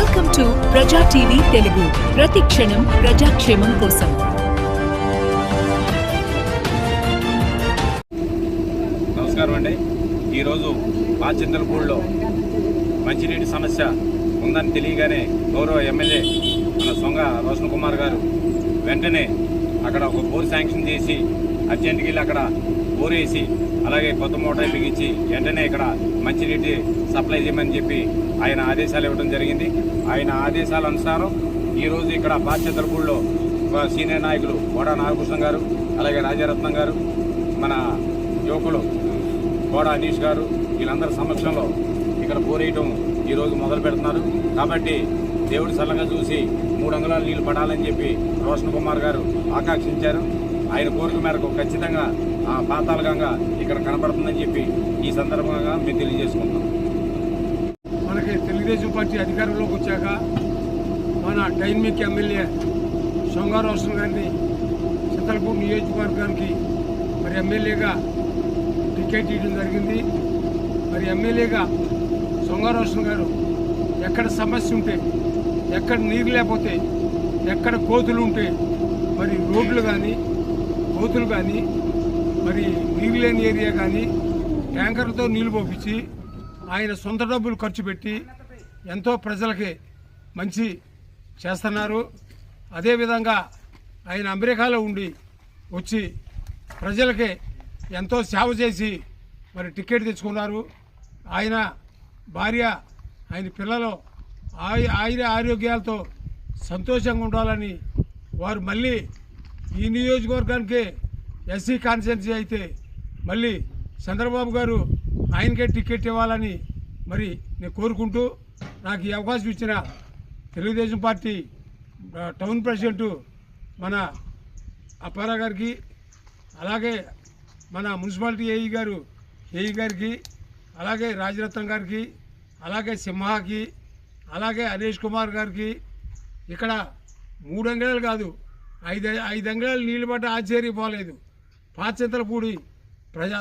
Welcome to Praja TV Telugu ప్రతి క్షణం ప్రజాక్షేమం కోసం నమస్కారం అండి. ఈరోజు బాచింతలపూడిలో మంచినీటి సమస్య ఉందని తెలియగానే గౌరవ ఎమ్మెల్యే మన సొంగ రోషన్ కుమార్ గారు వెంటనే అక్కడ ఒక బోర్ శాంక్షన్ చేసి అర్జెంట్కి వెళ్ళి అక్కడ బోర్ అలాగే కొత్త మోటార్ బిగించి వెంటనే ఇక్కడ మంచినీటి సప్లై చేయమని చెప్పి ఆయన ఆదేశాలు ఇవ్వడం జరిగింది. ఆయన ఆదేశాల అనుసారం ఈరోజు ఇక్కడ బాచింతలపూడిలో సీనియర్ నాయకులు కోడా నాగభూషణ గారు అలాగే రాజారత్నం గారు మన యువకులు కోడా అనీష్ గారు వీళ్ళందరి సమక్షంలో ఇక్కడ బోరేయటం ఈరోజు మొదలు పెడుతున్నారు. కాబట్టి దేవుడి సల్లగా చూసి మూడు అంగుళాలు నీళ్ళు పడాలని చెప్పి రోషన్ కుమార్ గారు ఆకాంక్షించారు. ఆయన కోరిక మేరకు ఖచ్చితంగా ఆ పాతాళగంగా ఇక్కడ కనపడుతుందని చెప్పి ఈ సందర్భంగా మేము తెలియజేసుకుంటాం మనకి తెలుగుదేశం పార్టీ అధికారంలోకి వచ్చాక మన డైనమిక్ ఎమ్మెల్యే సొంగారోషన్ గారిని చిత్తలపూర్ నియోజకవర్గానికి మరి ఎమ్మెల్యేగా టికెట్ ఇవ్వడం జరిగింది. మరి ఎమ్మెల్యేగా సొంగారోషన్ గారు ఎక్కడ సమస్య ఉంటే ఎక్కడ నీరు లేకపోతే ఎక్కడ కోతులు ఉంటే మరి రోడ్లు కానీ కోతులు కానీ మరి నీరు లేని ఏరియా కానీ ట్యాంకర్లతో నీళ్ళు పంపించి ఆయన సొంత డబ్బులు ఖర్చు పెట్టి ఎంతో ప్రజలకి మంచి చేస్తున్నారు. అదేవిధంగా ఆయన అమెరికాలో ఉండి వచ్చి ప్రజలకి ఎంతో సేవ చేసి మరి టికెట్ తెచ్చుకున్నారు. ఆయన భార్య ఆయన పిల్లలు ఆయ ఆయన ఆరోగ్యాలతో సంతోషంగా ఉండాలని వారు మళ్ళీ ఈ నియోజకవర్గానికి ఎస్సీ కాన్స్టిట్యున్సీ అయితే మళ్ళీ చంద్రబాబు గారు ఆయనకే టికెట్ ఇవ్వాలని మరి నేను కోరుకుంటూ నాకు ఈ అవకాశం ఇచ్చిన తెలుగుదేశం పార్టీ టౌన్ ప్రెసిడెంట్ మన అప్పారా గారికి అలాగే మన మున్సిపాలిటీ ఏఈ గారు ఏఈ గారికి అలాగే రాజరత్నం గారికి అలాగే సింహాకి అలాగే హరీష్ కుమార్ గారికి ఇక్కడ మూడు అంగళాలు కాదు ఐదు ఐదు అంగళాలు నీళ్ళు పట్ట ఆశ్చర్యపోలేదు. పాచింతలపూడి ప్రజా